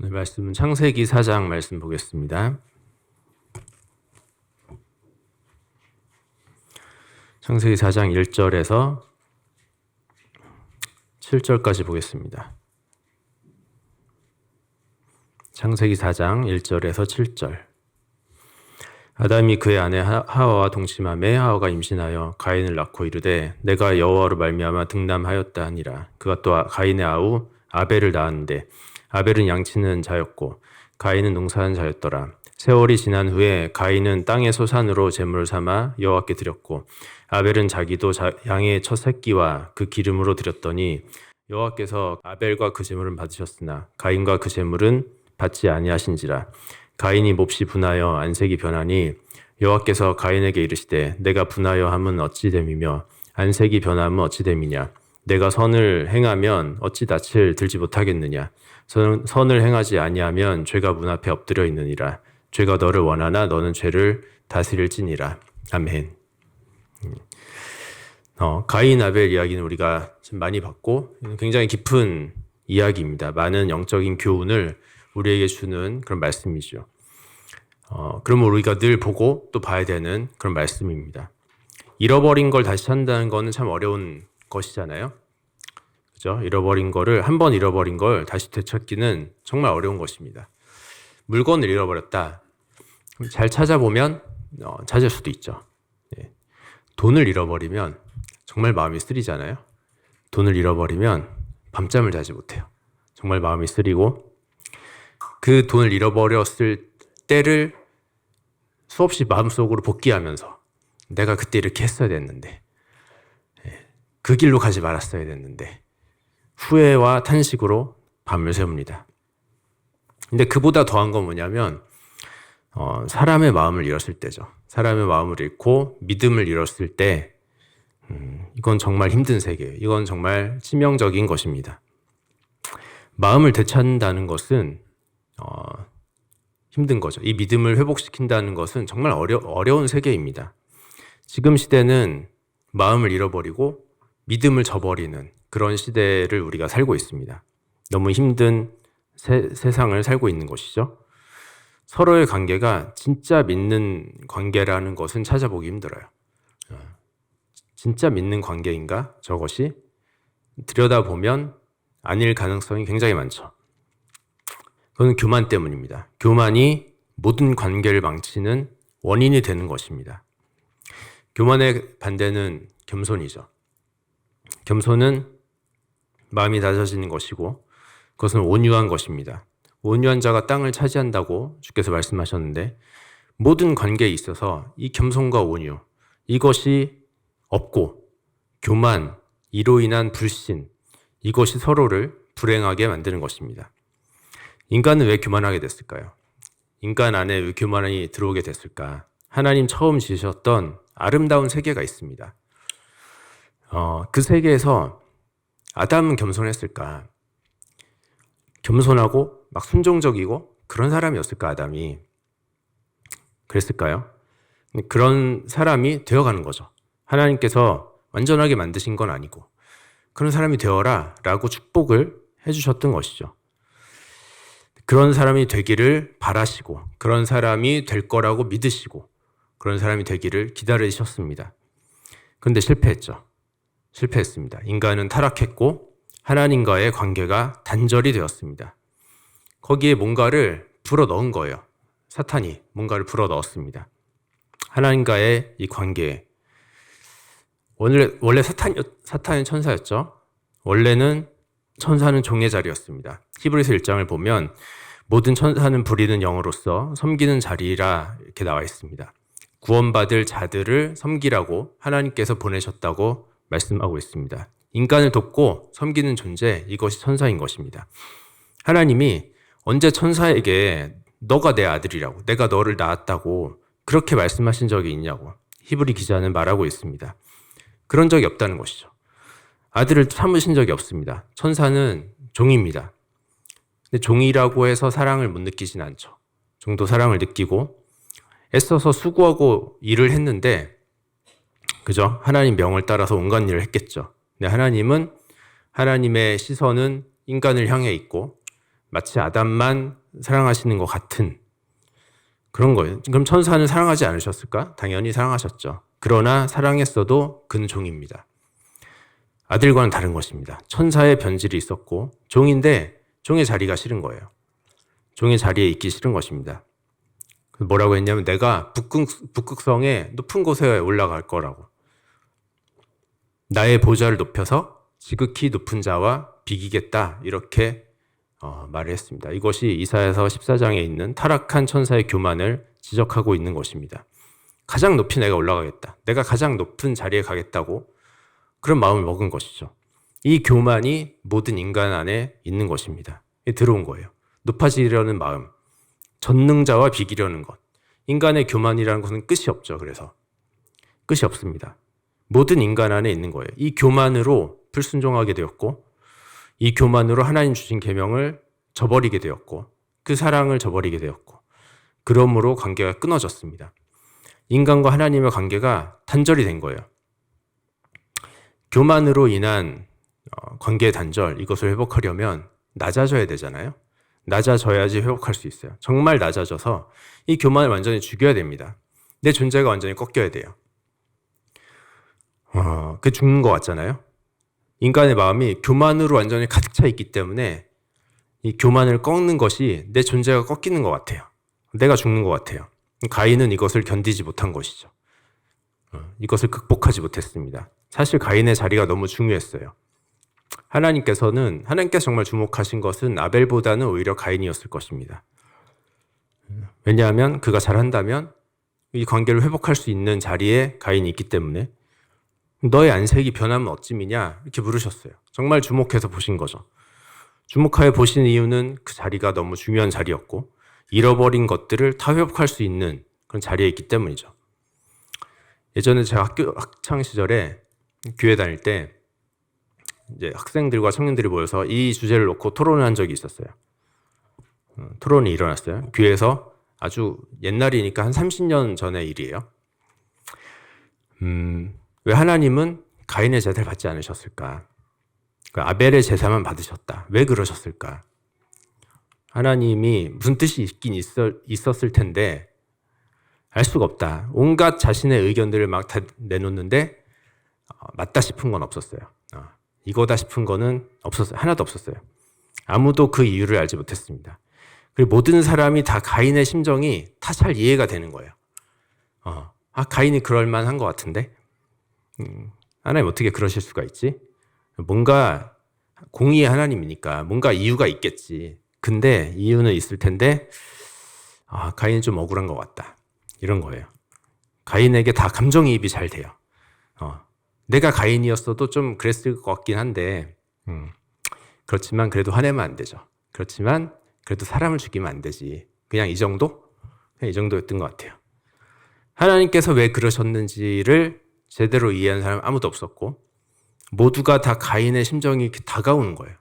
오늘 말씀은 창세기 4장 말씀 보겠습니다. 창세기 4장 1절에서 7절까지 보겠습니다. 창세기 4장 1절에서 7절. 아담이 그의 아내 하- 하와와 동침함에 하와가 임신하여 가인을 낳고 이르되 내가 여호와로 말미암아 등남하였다 하니라. 그가 또 아- 가인의 아우 아벨을 낳았는데 아벨은 양치는 자였고 가인은 농사하는 자였더라. 세월이 지난 후에 가인은 땅의 소산으로 제물을 삼아 여호와께 드렸고 아벨은 자기도 자- 양의 첫 새끼와 그 기름으로 드렸더니 여호와께서 아벨과 그 제물은 받으셨으나 가인과 그 제물은 받지 아니하신지라 가인이 몹시 분하여 안색이 변하니 여호와께서 가인에게 이르시되 내가 분하여 함은 어찌 됨이며 안색이 변함은 어찌 됨이냐 내가 선을 행하면 어찌 낯을 들지 못하겠느냐 선, 선을 행하지 아니하면 죄가 문 앞에 엎드려 있느니라 죄가 너를 원하나 너는 죄를 다스릴지니라 아멘. 어, 가인 아벨 이야기는 우리가 좀 많이 봤고 굉장히 깊은 이야기입니다. 많은 영적인 교훈을 우리에게 주는 그런 말씀이죠. 어, 그러면 우리가 늘 보고 또 봐야 되는 그런 말씀입니다. 잃어버린 걸 다시 찾는다는 거는 참 어려운 것이잖아요. 그죠? 잃어버린 거를 한 번 잃어버린 걸 다시 되찾기는 정말 어려운 것입니다. 물건을 잃어버렸다. 잘 찾아보면 어, 찾을 수도 있죠. 예. 돈을 잃어버리면 정말 마음이 쓰리잖아요. 돈을 잃어버리면 밤잠을 자지 못해요. 정말 마음이 쓰리고 그 돈을 잃어버렸을 때를 수없이 마음속으로 복귀하면서 내가 그때 이렇게 했어야 됐는데 예, 그 길로 가지 말았어야 됐는데 후회와 탄식으로 밤을 새웁니다. 근데 그보다 더한 건 뭐냐면 어, 사람의 마음을 잃었을 때죠. 사람의 마음을 잃고 믿음을 잃었을 때 음, 이건 정말 힘든 세계예요. 이건 정말 치명적인 것입니다. 마음을 되찾는다는 것은 어, 힘든 거죠. 이 믿음을 회복시킨다는 것은 정말 어려, 어려운 세계입니다. 지금 시대는 마음을 잃어버리고 믿음을 저버리는 그런 시대를 우리가 살고 있습니다. 너무 힘든 세, 세상을 살고 있는 것이죠. 서로의 관계가 진짜 믿는 관계라는 것은 찾아보기 힘들어요. 어, 진짜 믿는 관계인가? 저것이 들여다보면 아닐 가능성이 굉장히 많죠. 그건 교만 때문입니다. 교만이 모든 관계를 망치는 원인이 되는 것입니다. 교만의 반대는 겸손이죠. 겸손은 마음이 낮아지는 것이고 그것은 온유한 것입니다. 온유한 자가 땅을 차지한다고 주께서 말씀하셨는데 모든 관계에 있어서 이 겸손과 온유 이것이 없고 교만 이로 인한 불신 이것이 서로를 불행하게 만드는 것입니다. 인간은 왜 교만하게 됐을까요? 인간 안에 왜 교만이 들어오게 됐을까? 하나님 처음 지으셨던 아름다운 세계가 있습니다. 어, 그 세계에서 아담은 겸손했을까? 겸손하고 막 순종적이고 그런 사람이었을까 아담이 그랬을까요? 그런 사람이 되어가는 거죠. 하나님께서 완전하게 만드신 건 아니고 그런 사람이 되어라 라고 축복을 해주셨던 것이죠. 그런 사람이 되기를 바라시고 그런 사람이 될 거라고 믿으시고 그런 사람이 되기를 기다리셨습니다. 그런데 실패했죠. 실패했습니다. 인간은 타락했고 하나님과의 관계가 단절이 되었습니다. 거기에 뭔가를 불어 넣은 거예요. 사탄이 뭔가를 불어 넣었습니다. 하나님과의 이 관계에 원래 원래 사탄 사탄은 천사였죠. 원래는 천사는 종의 자리였습니다. 히브리서 1장을 보면 모든 천사는 부리는 영으로서 섬기는 자리라 이렇게 나와 있습니다. 구원받을 자들을 섬기라고 하나님께서 보내셨다고 말씀하고 있습니다. 인간을 돕고 섬기는 존재 이것이 천사인 것입니다. 하나님이 언제 천사에게 너가 내 아들이라고 내가 너를 낳았다고 그렇게 말씀하신 적이 있냐고 히브리 기자는 말하고 있습니다. 그런 적이 없다는 것이죠. 아들을 참으신 적이 없습니다. 천사는 종입니다. 근데 종이라고 해서 사랑을 못 느끼진 않죠. 종도 사랑을 느끼고 애써서 수고하고 일을 했는데 그죠? 하나님 명을 따라서 온갖 일을 했겠죠. 근데 하나님은 하나님의 시선은 인간을 향해 있고 마치 아담만 사랑하시는 것 같은 그런 거예요. 그럼 천사는 사랑하지 않으셨을까? 당연히 사랑하셨죠. 그러나 사랑했어도 그는 종입니다. 아들과는 다른 것입니다. 천사의 변질이 있었고 종인데 종의 자리가 싫은 거예요. 종의 자리에 있기 싫은 것입니다. 뭐라고 했냐면 내가 북극, 북극성의 높은 곳에 올라갈 거라고. 나의 보좌를 높여서 지극히 높은 자와 비기겠다. 이렇게 어, 말을 했습니다. 이것이 이사야서 14장에 있는 타락한 천사의 교만을 지적하고 있는 것입니다. 가장 높이 내가 올라가겠다. 내가 가장 높은 자리에 가겠다고 그런 마음을 먹은 것이죠. 이 교만이 모든 인간 안에 있는 것입니다. 들어온 거예요. 높아지려는 마음, 전능자와 비기려는 것. 인간의 교만이라는 것은 끝이 없죠. 그래서 끝이 없습니다. 모든 인간 안에 있는 거예요. 이 교만으로 불순종하게 되었고, 이 교만으로 하나님 주신 계명을 저버리게 되었고, 그 사랑을 저버리게 되었고, 그러므로 관계가 끊어졌습니다. 인간과 하나님의 관계가 단절이 된 거예요. 교만으로 인한 어, 관계 단절 이것을 회복하려면 낮아져야 되잖아요. 낮아져야지 회복할 수 있어요. 정말 낮아져서 이 교만을 완전히 죽여야 됩니다. 내 존재가 완전히 꺾여야 돼요. 어, 그 죽는 것 같잖아요. 인간의 마음이 교만으로 완전히 가득 차 있기 때문에 이 교만을 꺾는 것이 내 존재가 꺾이는 것 같아요. 내가 죽는 것 같아요. 가인은 이것을 견디지 못한 것이죠. 어, 이것을 극복하지 못했습니다. 사실 가인의 자리가 너무 중요했어요. 하나님께서는 하나님께서 정말 주목하신 것은 아벨보다는 오히려 가인이었을 것입니다. 왜냐하면 그가 잘한다면 이 관계를 회복할 수 있는 자리에 가인이 있기 때문에 너의 안색이 변하면 어찌미냐 이렇게 물으셨어요. 정말 주목해서 보신 거죠. 주목하여 보신 이유는 그 자리가 너무 중요한 자리였고 잃어버린 것들을 다 회복할 수 있는 그런 자리에 있기 때문이죠. 예전에 제가 학교 학창 시절에 교회 다닐 때 이제 학생들과 청년들이 모여서 이 주제를 놓고 토론을 한 적이 있었어요. 어, 토론이 일어났어요. 교회에서 아주 옛날이니까 한 30년 전의 일이에요. 음, 왜 하나님은 가인의 제사를 받지 않으셨을까? 그 아벨의 제사만 받으셨다. 왜 그러셨을까? 하나님이 무슨 뜻이 있긴 있었, 을 텐데 알 수가 없다. 온갖 자신의 의견들을 막 다 내놓는데 어, 맞다 싶은 건 없었어요. 어, 이거다 싶은 거는 없었어요. 하나도 없었어요. 아무도 그 이유를 알지 못했습니다. 그리고 모든 사람이 다 가인의 심정이 다 잘 이해가 되는 거예요. 어, 아 가인이 그럴 만한 것 같은데 음, 하나님 어떻게 그러실 수가 있지? 뭔가 공의의 하나님이니까 뭔가 이유가 있겠지. 근데 이유는 있을 텐데 아, 가인이 좀 억울한 것 같다. 이런 거예요. 가인에게 다 감정이입이 잘 돼요. 어, 내가 가인이었어도 좀 그랬을 것 같긴 한데 음, 그렇지만 그래도 화내면 안 되죠. 그렇지만 그래도 사람을 죽이면 안 되지. 그냥 이 정도? 그냥 이 정도였던 것 같아요. 하나님께서 왜 그러셨는지를 제대로 이해한 사람 아무도 없었고 모두가 다 가인의 심정이 이렇게 다가오는 거예요.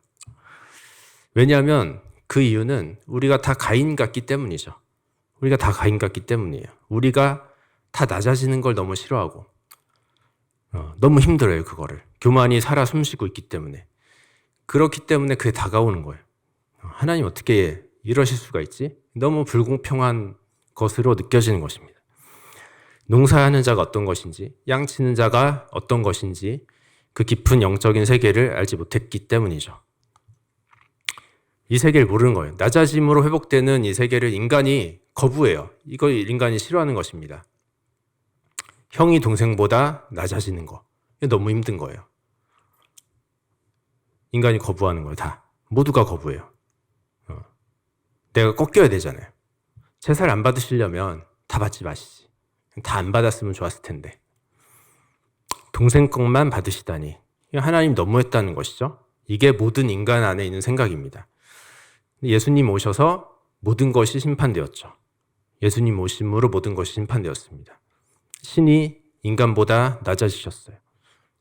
왜냐하면 그 이유는 우리가 다 가인 같기 때문이죠. 우리가 다 가인 같기 때문이에요. 우리가 다 낮아지는 걸 너무 싫어하고 어, 너무 힘들어요 그거를 교만이 살아 숨쉬고 있기 때문에 그렇기 때문에 그게 다가오는 거예요. 어, 하나님 어떻게 이러실 수가 있지? 너무 불공평한 것으로 느껴지는 것입니다. 농사하는 자가 어떤 것인지, 양치는 자가 어떤 것인지 그 깊은 영적인 세계를 알지 못했기 때문이죠. 이 세계를 모르는 거예요. 낮아짐으로 회복되는 이 세계를 인간이 거부해요. 이걸 인간이 싫어하는 것입니다. 형이 동생보다 낮아지는 거. 너무 힘든 거예요. 인간이 거부하는 거예요, 다. 모두가 거부해요. 어. 내가 꺾여야 되잖아요. 제사를 안 받으시려면 다 받지 마시지. 다 안 받았으면 좋았을 텐데. 동생 것만 받으시다니. 하나님 너무했다는 것이죠. 이게 모든 인간 안에 있는 생각입니다. 예수님 오셔서 모든 것이 심판되었죠. 예수님 오심으로 모든 것이 심판되었습니다. 신이 인간보다 낮아지셨어요.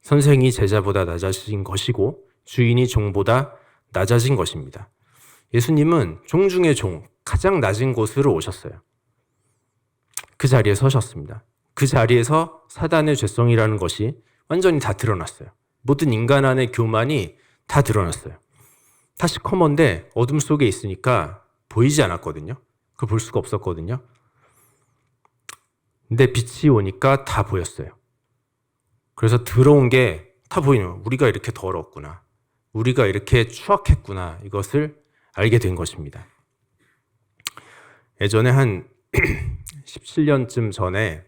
선생이 제자보다 낮아진 것이고 주인이 종보다 낮아진 것입니다. 예수님은 종 중의 종, 가장 낮은 곳으로 오셨어요. 그 자리에 서셨습니다. 그 자리에서 사단의 죄성이라는 것이 완전히 다 드러났어요. 모든 인간 안의 교만이 다 드러났어요. 타시커먼데 어둠 속에 있으니까 보이지 않았거든요. 그걸 볼 수가 없었거든요. 근데 빛이 오니까 다 보였어요. 그래서 들어온 게 다 보이는 거예요. 우리가 이렇게 더러웠구나. 우리가 이렇게 추악했구나. 이것을 알게 된 것입니다. 예전에 한 17년쯤 전에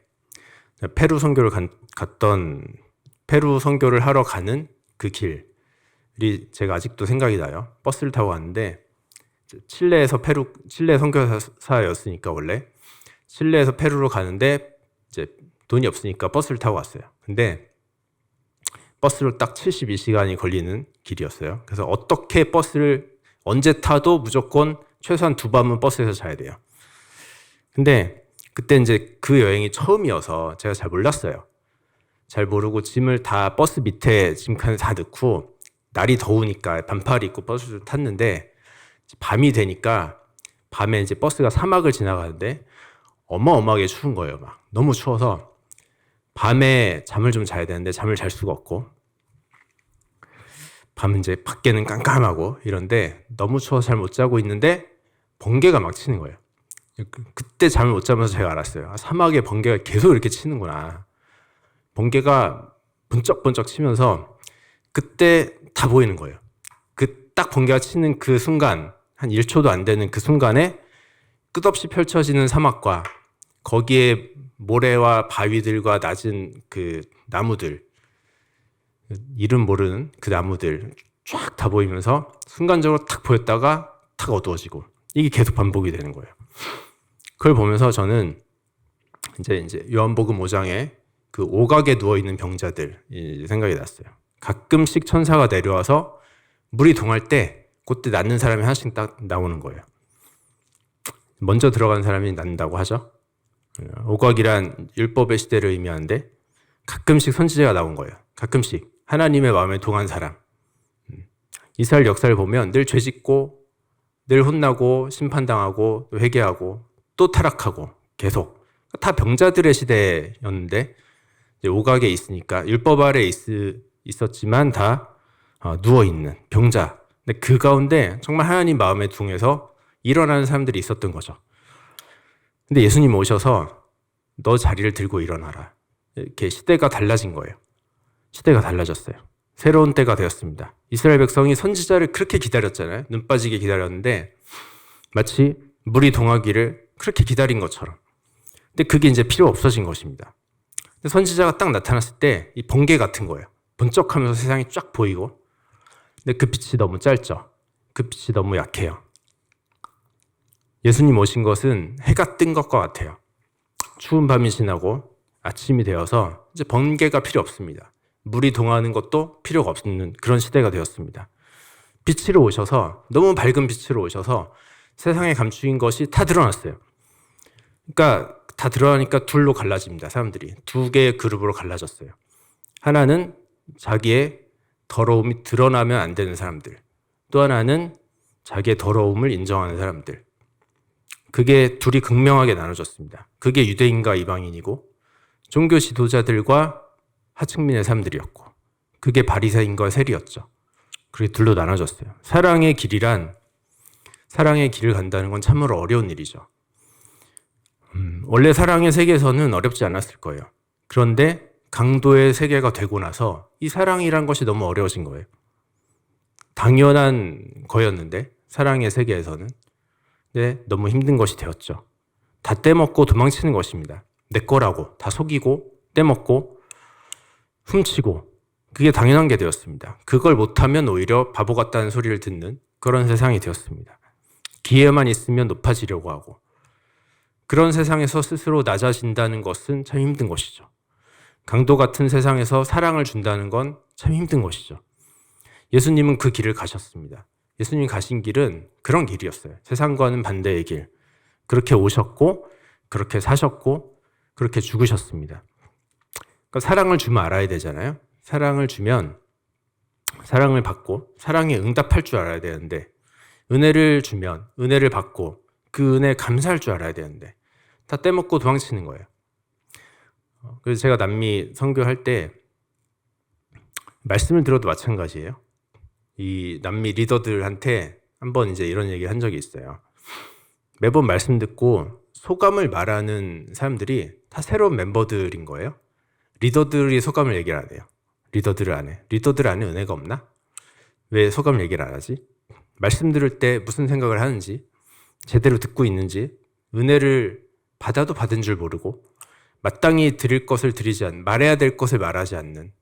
페루 선교를 간- 갔던 페루 선교를 하러 가는 그 길이 제가 아직도 생각이 나요. 버스를 타고 갔는데 칠레에서 페루 칠레 선교사였으니까 원래 칠레에서 페루로 가는데 이제 돈이 없으니까 버스를 타고 갔어요. 근데 버스로 딱 72시간이 걸리는 길이었어요. 그래서 어떻게 버스를 언제 타도 무조건 최소한 두 밤은 버스에서 자야 돼요. 근데 그때 이제 그 여행이 처음이어서 제가 잘 몰랐어요. 잘 모르고 짐을 다 버스 밑에 짐칸에 다 넣고 날이 더우니까 반팔 입고 버스를 탔는데 밤이 되니까 밤에 이제 버스가 사막을 지나가는데 어마어마하게 추운 거예요. 막 너무 추워서 밤에 잠을 좀 자야 되는데 잠을 잘 수가 없고 밤 이제 밖에는 깜깜하고 이런데 너무 추워서 잘 못 자고 있는데 번개가 막 치는 거예요. 그- 그때 잠을 못 자면서 제가 알았어요. 아, 사막에 번개가 계속 이렇게 치는구나. 번개가 번쩍번쩍 치면서 그때 다 보이는 거예요. 그 딱 번개가 치는 그 순간 한 1초도 안 되는 그 순간에 끝없이 펼쳐지는 사막과 거기에 모래와 바위들과 낮은 그 나무들 이름 모르는 그 나무들 쫙 다 보이면서 순간적으로 탁 보였다가 탁 어두워지고 이게 계속 반복이 되는 거예요. 그걸 보면서 저는 이제 이제 요한복음 5장에 그 오각에 누워 있는 병자들 이 생각이 났어요. 가끔씩 천사가 내려와서 물이 동할 때 그때 낫는 사람이 하나씩 딱 나오는 거예요. 먼저 들어간 사람이 낫는다고 하죠. 오각이란 율법의 시대를 의미하는데 가끔씩 선지자가 나온 거예요. 가끔씩 하나님의 마음에 동한 사람. 음. 이스라엘 역사를 보면 늘 죄짓고 늘 혼나고 심판당하고 또 회개하고 또 타락하고 계속 다 병자들의 시대였는데 오각에 있으니까 율법 아래 있, 있었지만 다 어, 누워 있는 병자. 근데 그 가운데 정말 하나님 마음에 둥해서 일어나는 사람들이 있었던 거죠. 근데 예수님 오셔서 너 자리를 들고 일어나라. 이렇게 시대가 달라진 거예요. 시대가 달라졌어요. 새로운 때가 되었습니다. 이스라엘 백성이 선지자를 그렇게 기다렸잖아요. 눈 빠지게 기다렸는데 마치 물이 동하기를 그렇게 기다린 것처럼. 근데 그게 이제 필요 없어진 것입니다. 선지자가 딱 나타났을 때 이 번개 같은 거예요. 번쩍하면서 세상이 쫙 보이고. 근데 그 빛이 너무 짧죠. 그 빛이 너무 약해요. 예수님 오신 것은 해가 뜬 것과 같아요. 추운 밤이 지나고 아침이 되어서 이제 번개가 필요 없습니다. 물이 동하는 것도 필요가 없는 그런 시대가 되었습니다. 빛으로 오셔서 너무 밝은 빛으로 오셔서 세상에 감추인 것이 다 드러났어요. 그러니까 다 드러나니까 둘로 갈라집니다. 사람들이 두 개의 그룹으로 갈라졌어요. 하나는 자기의 더러움이 드러나면 안 되는 사람들. 또 하나는 자기의 더러움을 인정하는 사람들. 그게 둘이 극명하게 나눠졌습니다. 그게 유대인과 이방인이고 종교 지도자들과 하층민의 사람들이었고 그게 바리새인과 세리였죠. 그게 둘로 나눠졌어요. 사랑의 길이란 사랑의 길을 간다는 건 참으로 어려운 일이죠. 음, 원래 사랑의 세계에서는 어렵지 않았을 거예요. 그런데 강도의 세계가 되고 나서 이 사랑이란 것이 너무 어려워진 거예요. 당연한 거였는데 사랑의 세계에서는 네, 너무 힘든 것이 되었죠. 다 떼먹고 도망치는 것입니다. 내 거라고 다 속이고 떼먹고 훔치고 그게 당연한 게 되었습니다. 그걸 못하면 오히려 바보 같다는 소리를 듣는 그런 세상이 되었습니다. 기회만 있으면 높아지려고 하고 그런 세상에서 스스로 낮아진다는 것은 참 힘든 것이죠. 강도 같은 세상에서 사랑을 준다는 건 참 힘든 것이죠. 예수님은 그 길을 가셨습니다. 예수님 가신 길은 그런 길이었어요. 세상과는 반대의 길. 그렇게 오셨고, 그렇게 사셨고, 그렇게 죽으셨습니다. 그러니까 사랑을 주면 알아야 되잖아요. 사랑을 주면 사랑을 받고 사랑에 응답할 줄 알아야 되는데 은혜를 주면 은혜를 받고 그 은혜에 감사할 줄 알아야 되는데 다 떼먹고 도망치는 거예요. 어, 그래서 제가 남미 선교할 때 말씀을 들어도 마찬가지예요. 이 남미 리더들한테 한번 이제 이런 얘기를 한 적이 있어요. 매번 말씀 듣고 소감을 말하는 사람들이 다 새로운 멤버들인 거예요. 리더들이 소감을 얘기를 안 해요. 리더들을 안 해. 리더들 안에 은혜가 없나? 왜 소감을 얘기를 안 하지? 말씀 들을 때 무슨 생각을 하는지, 제대로 듣고 있는지, 은혜를 받아도 받은 줄 모르고, 마땅히 드릴 것을 드리지 않는, 말해야 될 것을 말하지 않는,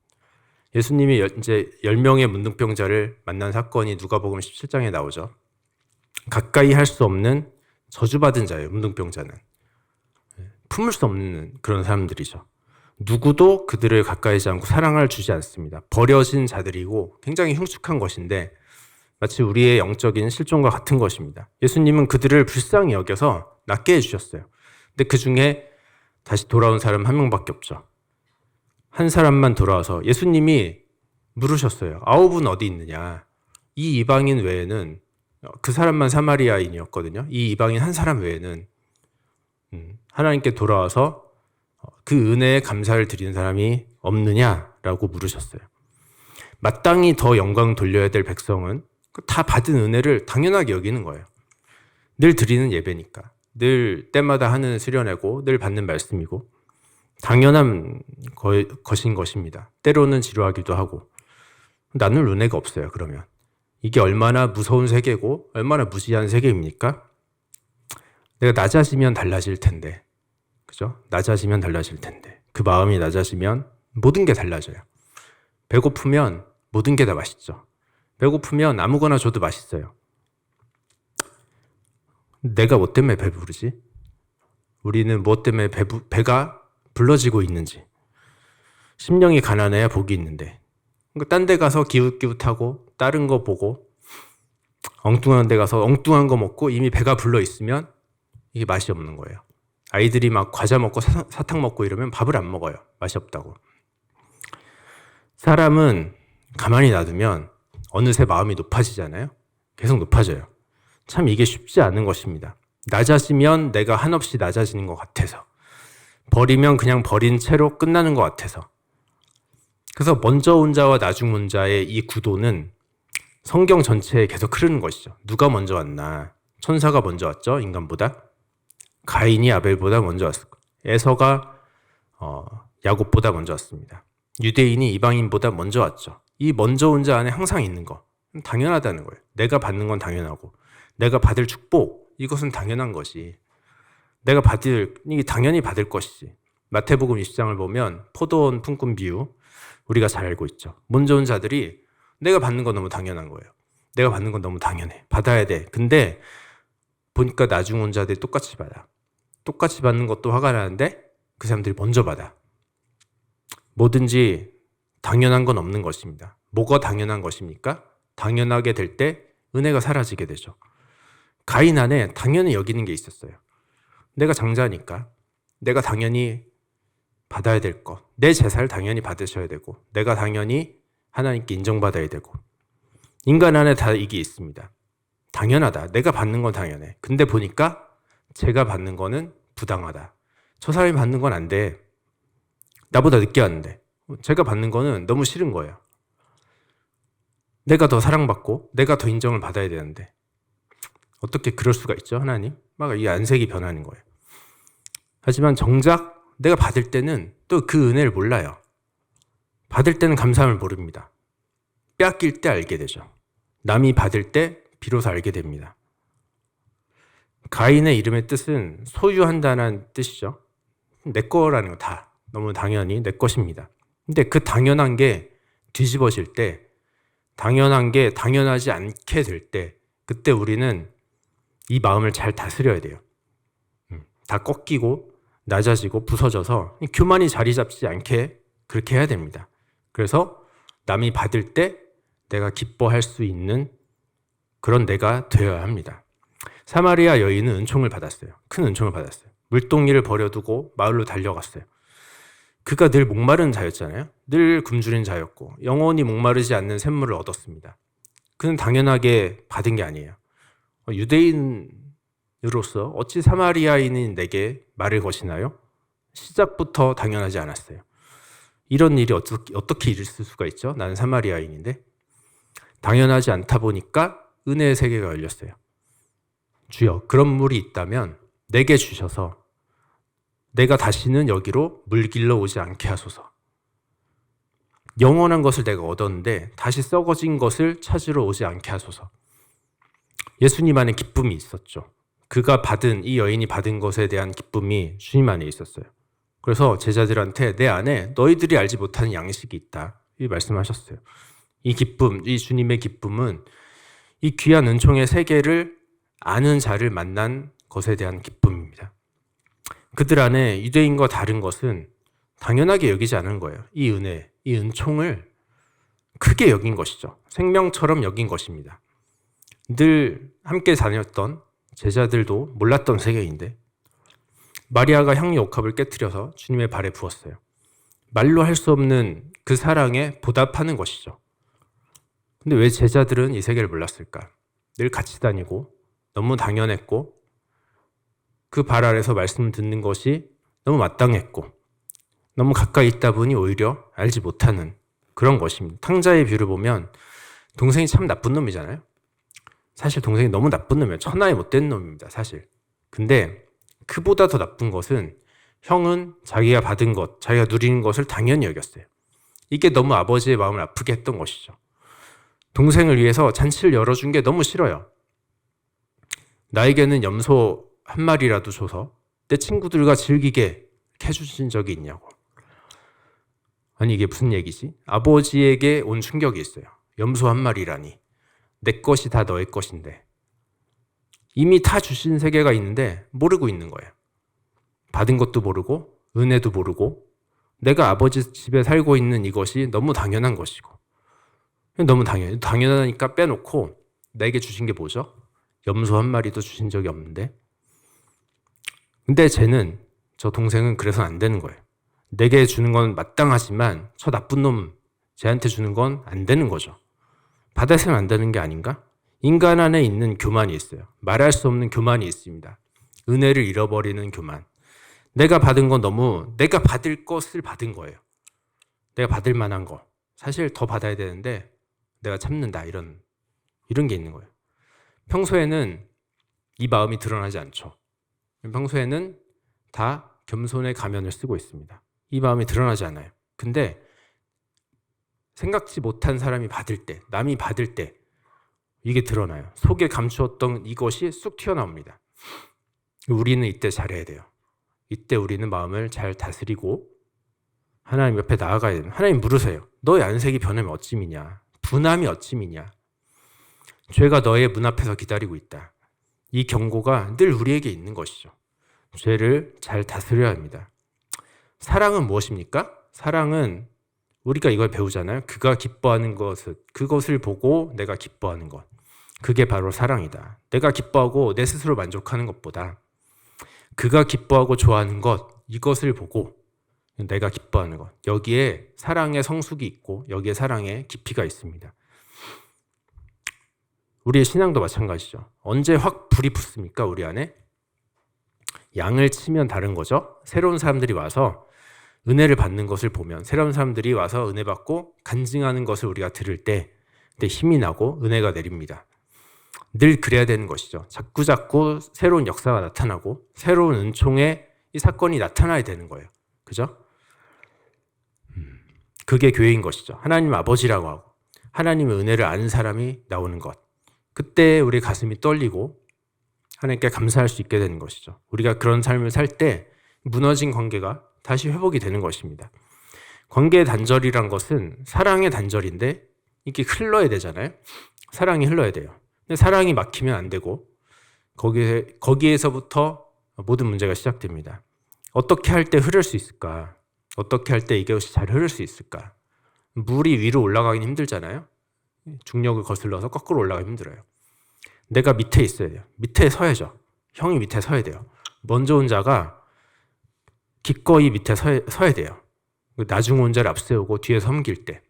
예수님이 여- 이제 10명의 문둥병자를 만난 사건이 누가복음 17장에 나오죠. 가까이 할 수 없는 저주받은 자예요. 문둥병자는. 예, 품을 수 없는 그런 사람들이죠. 누구도 그들을 가까이지 않고 사랑을 주지 않습니다. 버려진 자들이고 굉장히 흉측한 것인데 마치 우리의 영적인 실종과 같은 것입니다. 예수님은 그들을 불쌍히 여겨서 낫게 해주셨어요. 근데 그 중에 다시 돌아온 사람 한 명밖에 없죠. 한 사람만 돌아와서 예수님이 물으셨어요. 아홉은 어디 있느냐? 이 이방인 외에는 어, 그 사람만 사마리아인이었거든요. 이 이방인 한 사람 외에는 음, 하나님께 돌아와서 어, 그 은혜에 감사를 드리는 사람이 없느냐라고 물으셨어요. 마땅히 더 영광 돌려야 될 백성은 그다 받은 은혜를 당연하게 여기는 거예요. 늘 드리는 예배니까. 늘 때마다 하는 수련회고 늘 받는 말씀이고 당연한 거- 것인 것입니다. 때로는 지루하기도 하고 나눌 은혜가 없어요. 그러면 이게 얼마나 무서운 세계고 얼마나 무지한 세계입니까? 내가 낮아지면 달라질 텐데, 그죠? 낮아지면 달라질 텐데 그 마음이 낮아지면 모든 게 달라져요. 배고프면 모든 게 다 맛있죠. 배고프면 아무거나 줘도 맛있어요. 내가 뭐 때문에 배부르지? 우리는 무엇 때문에 배부, 배가 불러지고 있는지. 심령이 가난해야 복이 있는데. 그러니까 딴 데 가서 기웃기웃하고 다른 거 보고 엉뚱한 데 가서 엉뚱한 거 먹고 이미 배가 불러 있으면 이게 맛이 없는 거예요. 아이들이 막 과자 먹고 사, 사탕 먹고 이러면 밥을 안 먹어요. 맛이 없다고. 사람은 가만히 놔두면 어느새 마음이 높아지잖아요. 계속 높아져요. 참 이게 쉽지 않은 것입니다. 낮아지면 내가 한없이 낮아지는 것 같아서. 버리면 그냥 버린 채로 끝나는 것 같아서. 그래서 먼저 온 자와 나중 온 자의 이 구도는 성경 전체에 계속 흐르는 것이죠. 누가 먼저 왔나? 천사가 먼저 왔죠, 인간보다. 가인이 아벨보다 먼저 거예요. 에서가 어, 야곱보다 먼저 왔습니다. 유대인이 이방인보다 먼저 왔죠. 이 먼저 온자 안에 항상 있는 거 당연하다는 거예요. 내가 받는 건 당연하고 내가 받을 축복 이것은 당연한 것이 내가 받을 이게 당연히 받을 것이지. 마태복음 20장을 보면 포도원 품꾼 비유 우리가 잘 알고 있죠. 먼저 온 자들이 내가 받는 건 너무 당연한 거예요. 내가 받는 건 너무 당연해. 받아야 돼. 근데 보니까 나중 온 자들이 똑같이 받아. 똑같이 받는 것도 화가 나는데 그 사람들이 먼저 받아. 뭐든지 당연한 건 없는 것입니다. 뭐가 당연한 것입니까? 당연하게 될 때 은혜가 사라지게 되죠. 가인 안에 당연히 여기는 게 있었어요. 내가 장자니까 내가 당연히 받아야 될 것, 내 제사를 당연히 받으셔야 되고, 내가 당연히 하나님께 인정받아야 되고, 인간 안에 다 이게 있습니다. 당연하다. 내가 받는 건 당연해. 근데 보니까 제가 받는 거는 부당하다. 저 사람이 받는 건 안 돼. 나보다 늦게 왔는데. 제가 받는 거는 너무 싫은 거예요. 내가 더 사랑받고 내가 더 인정을 받아야 되는데 어떻게 그럴 수가 있죠 하나님? 막 이 안색이 변하는 거예요. 하지만 정작 내가 받을 때는 또 그 은혜를 몰라요. 받을 때는 감사함을 모릅니다. 빼앗길 때 알게 되죠. 남이 받을 때 비로소 알게 됩니다. 가인의 이름의 뜻은 소유한다는 뜻이죠. 내 거라는 거 다 너무 당연히 내 것입니다. 근데 그 당연한 게 뒤집어질 때, 당연한 게 당연하지 않게 될 때, 그때 우리는 이 마음을 잘 다스려야 돼요. 음, 다 꺾이고 낮아지고 부서져서 교만이 자리 잡지 않게 그렇게 해야 됩니다. 그래서 남이 받을 때 내가 기뻐할 수 있는 그런 내가 되어야 합니다. 사마리아 여인은 은총을 받았어요. 큰 은총을 받았어요. 물동이를 버려두고 마을로 달려갔어요. 그가 늘 목마른 자였잖아요. 늘 굶주린 자였고 영원히 목마르지 않는 샘물을 얻었습니다. 그는 당연하게 받은 게 아니에요. 어, 유대인으로서 어찌 사마리아인인 내게 말을 거시나요? 시작부터 당연하지 않았어요. 이런 일이 어떻게, 어떻게 있을 수가 있죠? 나는 사마리아인인데. 당연하지 않다 보니까 은혜의 세계가 열렸어요. 주여, 그런 물이 있다면 내게 주셔서 내가 다시는 여기로 물길러 오지 않게 하소서. 영원한 것을 내가 얻었는데 다시 썩어진 것을 찾으러 오지 않게 하소서. 예수님 안에 기쁨이 있었죠. 그가 받은 이 여인이 받은 것에 대한 기쁨이 주님 안에 있었어요. 그래서 제자들한테 내 안에 너희들이 알지 못하는 양식이 있다. 이 말씀하셨어요. 이 기쁨, 이 주님의 기쁨은 이 귀한 은총의 세계를 아는 자를 만난 것에 대한 기쁨입니다. 그들 안에 유대인과 다른 것은 당연하게 여기지 않은 거예요. 이 은혜, 이 은총을 크게 여긴 것이죠. 생명처럼 여긴 것입니다. 늘 함께 다녔던 제자들도 몰랐던 세계인데 마리아가 향유 옥합을 깨뜨려서 주님의 발에 부었어요. 말로 할 수 없는 그 사랑에 보답하는 것이죠. 근데 왜 제자들은 이 세계를 몰랐을까? 늘 같이 다니고 너무 당연했고 그 발 아래서 말씀 듣는 것이 너무 마땅했고 너무 가까이 있다 보니 오히려 알지 못하는 그런 것입니다. 탕자의 뷰를 보면 동생이 참 나쁜 놈이잖아요. 사실 동생이 너무 나쁜 놈이에요. 천하에 못된 놈입니다. 사실. 근데 그보다 더 나쁜 것은 형은 자기가 받은 것, 자기가 누리는 것을 당연히 여겼어요. 이게 너무 아버지의 마음을 아프게 했던 것이죠. 동생을 위해서 잔치를 열어준 게 너무 싫어요. 나에게는 염소 한 마리라도 줘서 내 친구들과 즐기게 해주신 적이 있냐고. 아니, 이게 무슨 얘기지? 아버지에게 온 충격이 있어요. 염소 한 마리라니. 내 것이 다 너의 것인데. 이미 다 주신 세계가 있는데 모르고 있는 거예요. 받은 것도 모르고, 은혜도 모르고, 내가 아버지 집에 살고 있는 이것이 너무 당연한 것이고. 너무 당연, 당연하니까 빼놓고 내게 주신 게 뭐죠? 염소 한 마리도 주신 적이 없는데. 근데 쟤는, 저 동생은 그래서는 안 되는 거예요. 내게 주는 건 마땅하지만 저 나쁜 놈 쟤한테 주는 건 안 되는 거죠. 받아서는 안 되는 게 아닌가? 인간 안에 있는 교만이 있어요. 말할 수 없는 교만이 있습니다. 은혜를 잃어버리는 교만. 내가 받은 건 너무 내가 받을 것을 받은 거예요. 내가 받을 만한 거. 사실 더 받아야 되는데 내가 참는다 이런 이런 게 있는 거예요. 평소에는 이 마음이 드러나지 않죠. 평소에는 다 겸손의 가면을 쓰고 있습니다. 이 마음이 드러나지 않아요. 근데 생각지 못한 사람이 받을 때, 남이 받을 때 이게 드러나요. 속에 감추었던 이것이 쑥 튀어나옵니다. 우리는 이때 잘해야 돼요. 이때 우리는 마음을 잘 다스리고 하나님 옆에 나아가야 돼요. 하나님 물으세요. 너의 안색이 변하면 어찌미냐? 분함이 어찌미냐? 죄가 너의 문 앞에서 기다리고 있다. 이 경고가 늘 우리에게 있는 것이죠. 죄를 잘 다스려야 합니다. 사랑은 무엇입니까? 사랑은 우리가 이걸 배우잖아요. 그가 기뻐하는 것을 그것을 보고 내가 기뻐하는 것. 그게 바로 사랑이다. 내가 기뻐하고 내 스스로 만족하는 것보다 그가 기뻐하고 좋아하는 것 이것을 보고 내가 기뻐하는 것. 여기에 사랑의 성숙이 있고 여기에 사랑의 깊이가 있습니다. 우리의 신앙도 마찬가지죠. 언제 확 불이 붙습니까? 우리 안에 양을 치면 다른 거죠. 새로운 사람들이 와서 은혜를 받는 것을 보면 새로운 사람들이 와서 은혜 받고 간증하는 것을 우리가 들을 때 그때 힘이 나고 은혜가 내립니다. 늘 그래야 되는 것이죠. 자꾸 자꾸 새로운 역사가 나타나고 새로운 은총의 이 사건이 나타나야 되는 거예요. 그죠? 음, 그게 교회인 것이죠. 하나님 아버지라고 하고 하나님의 은혜를 아는 사람이 나오는 것. 그때 우리 가슴이 떨리고 하나님께 감사할 수 있게 되는 것이죠. 우리가 그런 삶을 살 때 무너진 관계가 다시 회복이 되는 것입니다. 관계의 단절이란 것은 사랑의 단절인데 이게 흘러야 되잖아요. 사랑이 흘러야 돼요. 근데 사랑이 막히면 안 되고 거기에 거기에서부터 모든 문제가 시작됩니다. 어떻게 할 때 흐를 수 있을까? 어떻게 할 때 이것이 잘 흐를 수 있을까? 물이 위로 올라가긴 힘들잖아요. 중력을 거슬러서 거꾸로 올라가기 힘들어요. 내가 밑에 있어야 돼요. 밑에 서야죠. 형이 밑에 서야 돼요. 먼저 온 자가 기꺼이 밑에 서, 서야 돼요. 나중 온 자를 앞세우고 뒤에 섬길 때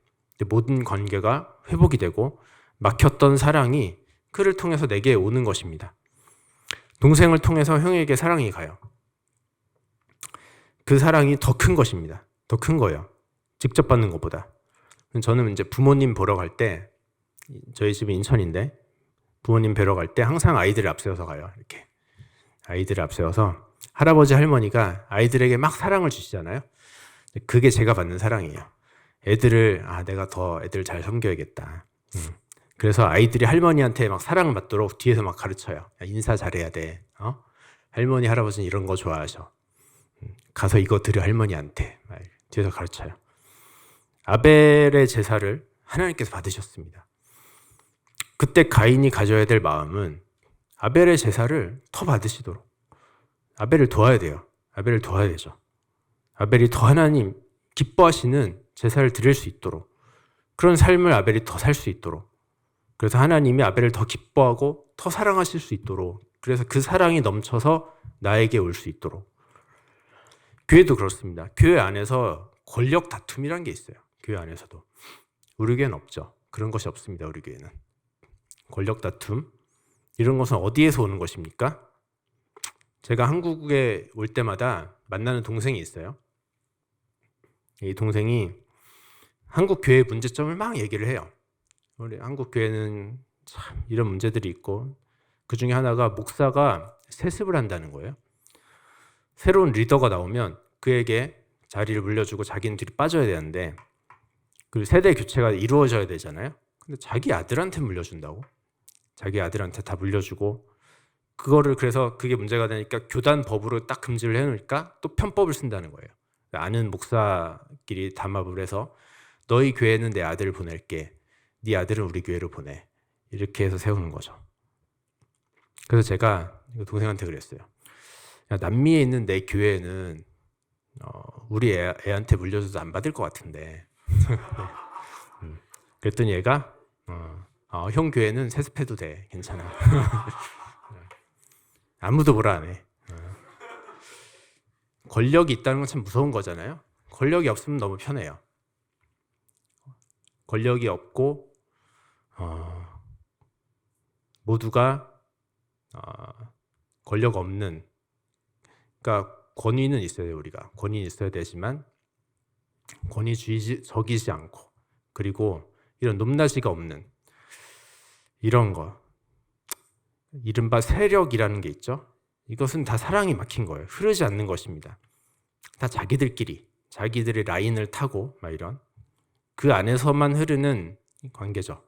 모든 관계가 회복이 되고 막혔던 사랑이 그를 통해서 내게 오는 것입니다. 동생을 통해서 형에게 사랑이 가요. 그 사랑이 더 큰 것입니다. 더 큰 거예요. 직접 받는 것보다. 저는 이제 부모님 보러 갈 때 저희 집은 인천인데 부모님 뵈러 갈 때 항상 아이들을 앞세워서 가요. 이렇게 아이들을 앞세워서 할아버지 할머니가 아이들에게 막 사랑을 주시잖아요. 그게 제가 받는 사랑이에요. 애들을 아 내가 더 애들 잘 섬겨야겠다. 음. 그래서 아이들이 할머니한테 막 사랑을 받도록 뒤에서 막 가르쳐요. 야, 인사 잘해야 돼. 어? 할머니 할아버지는 이런 거 좋아하셔. 음, 가서 이거 드려 할머니한테 막 뒤에서 가르쳐요. 아벨의 제사를 하나님께서 받으셨습니다. 그때 가인이 가져야 될 마음은 아벨의 제사를 더 받으시도록 아벨을 도와야 돼요. 아벨을 도와야 되죠. 아벨이 더 하나님 기뻐하시는 제사를 드릴 수 있도록 그런 삶을 아벨이 더 살 수 있도록 그래서 하나님이 아벨을 더 기뻐하고 더 사랑하실 수 있도록 그래서 그 사랑이 넘쳐서 나에게 올 수 있도록 교회도 그렇습니다. 교회 안에서 권력 다툼이란 게 있어요. 교회 안에서도 우리 교회는 없죠. 그런 것이 없습니다. 우리 교회는 권력 다툼 이런 것은 어디에서 오는 것입니까? 제가 한국에 올 때마다 만나는 동생이 있어요. 이 동생이 한국 교회 문제점을 막 얘기를 해요. 우리 한국 교회는 참 이런 문제들이 있고 그 중에 하나가 목사가 세습을 한다는 거예요. 새로운 리더가 나오면 그에게 자리를 물려주고 자기는 뒤로 빠져야 되는데 그 세대 교체가 이루어져야 되잖아요. 근데 자기 아들한테 물려준다고? 자기 아들한테 다 물려주고 그거를 그래서 그게 문제가 되니까 교단 법으로 딱 금지를 해놓으니까 또 편법을 쓴다는 거예요. 아는 목사끼리 담합을 해서 너희 교회는 내 아들을 보낼게. 네 아들은 우리 교회로 보내. 이렇게 해서 세우는 거죠. 그래서 제가 동생한테 그랬어요. 야, 남미에 있는 내 교회는 어, 우리 애, 애한테 물려줘도 안 받을 것 같은데. 음. 그랬더니 얘가 어, 어, 형 교회는 세습해도 돼. 괜찮아. 아무도 뭐라 안 해. 어. 권력이 있다는 건 참 무서운 거잖아요. 권력이 없으면 너무 편해요. 권력이 없고 어, 모두가 어, 권력 없는 그러니까 권위는 있어야 돼요 우리가 권위 있어야 되지만 권위주의적이지 않고 그리고 이런 높낮이가 없는 이런 거 이른바 세력이라는 게 있죠. 이것은 다 사랑이 막힌 거예요. 흐르지 않는 것입니다. 다 자기들끼리 자기들의 라인을 타고 막 이런 그 안에서만 흐르는 관계죠.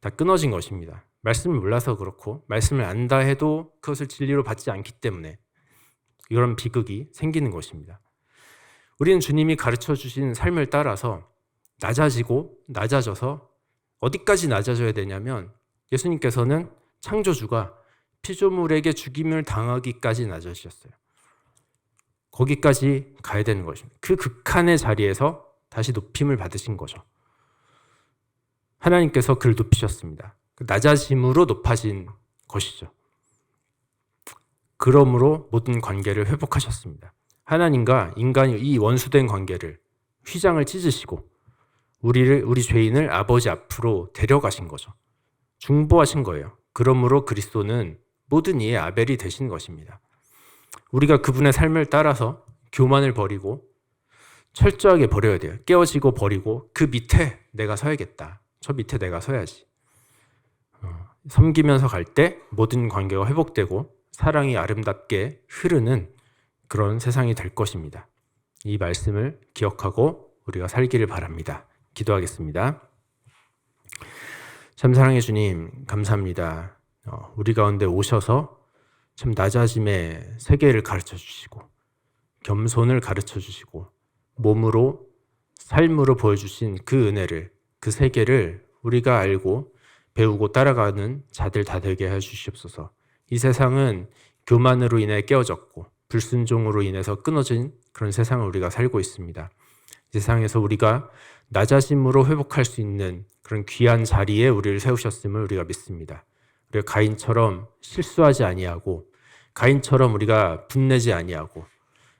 다 끊어진 것입니다. 말씀을 몰라서 그렇고 말씀을 안다 해도 그것을 진리로 받지 않기 때문에 이런 비극이 생기는 것입니다. 우리는 주님이 가르쳐 주신 삶을 따라서 낮아지고 낮아져서 어디까지 낮아져야 되냐면 예수님께서는 창조주가 피조물에게 죽임을 당하기까지 낮아지셨어요. 거기까지 가야 되는 것입니다. 그 극한의 자리에서 다시 높임을 받으신 거죠. 하나님께서 그를 높이셨습니다. 그 낮아짐으로 높아진 것이죠. 그러므로 모든 관계를 회복하셨습니다. 하나님과 인간이 이 원수된 관계를 휘장을 찢으시고 우리를 우리 죄인을 아버지 앞으로 데려가신 거죠. 중보하신 거예요. 그러므로 그리스도는 모든 이의 아벨이 되신 것입니다. 우리가 그분의 삶을 따라서 교만을 버리고 철저하게 버려야 돼요. 깨어지고 버리고 그 밑에 내가 서야겠다. 저 밑에 내가 서야지. 어, 섬기면서 갈 때 모든 관계가 회복되고 사랑이 아름답게 흐르는 그런 세상이 될 것입니다. 이 말씀을 기억하고 우리가 살기를 바랍니다. 기도하겠습니다. 참 사랑해 주님 감사합니다. 어, 우리 가운데 오셔서 참 낮아짐의 세계를 가르쳐 주시고 겸손을 가르쳐 주시고 몸으로 삶으로 보여주신 그 은혜를 그 세계를 우리가 알고 배우고 따라가는 자들 다 되게 해 주시옵소서. 이 세상은 교만으로 인해 깨어졌고 불순종으로 인해서 끊어진 그런 세상을 우리가 살고 있습니다. 이 세상에서 우리가 낮아짐으로 회복할 수 있는 그런 귀한 자리에 우리를 세우셨음을 우리가 믿습니다. 우리가 가인처럼 실수하지 아니하고 가인처럼 우리가 분내지 아니하고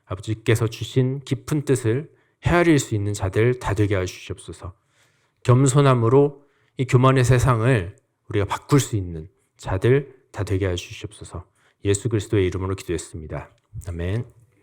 아버지께서 주신 깊은 뜻을 헤아릴 수 있는 자들 다 되게 해 주시옵소서. 겸손함으로 이 교만의 세상을 우리가 바꿀 수 있는 자들 다 되게 해 주시옵소서. 예수 그리스도의 이름으로 기도했습니다. 아멘.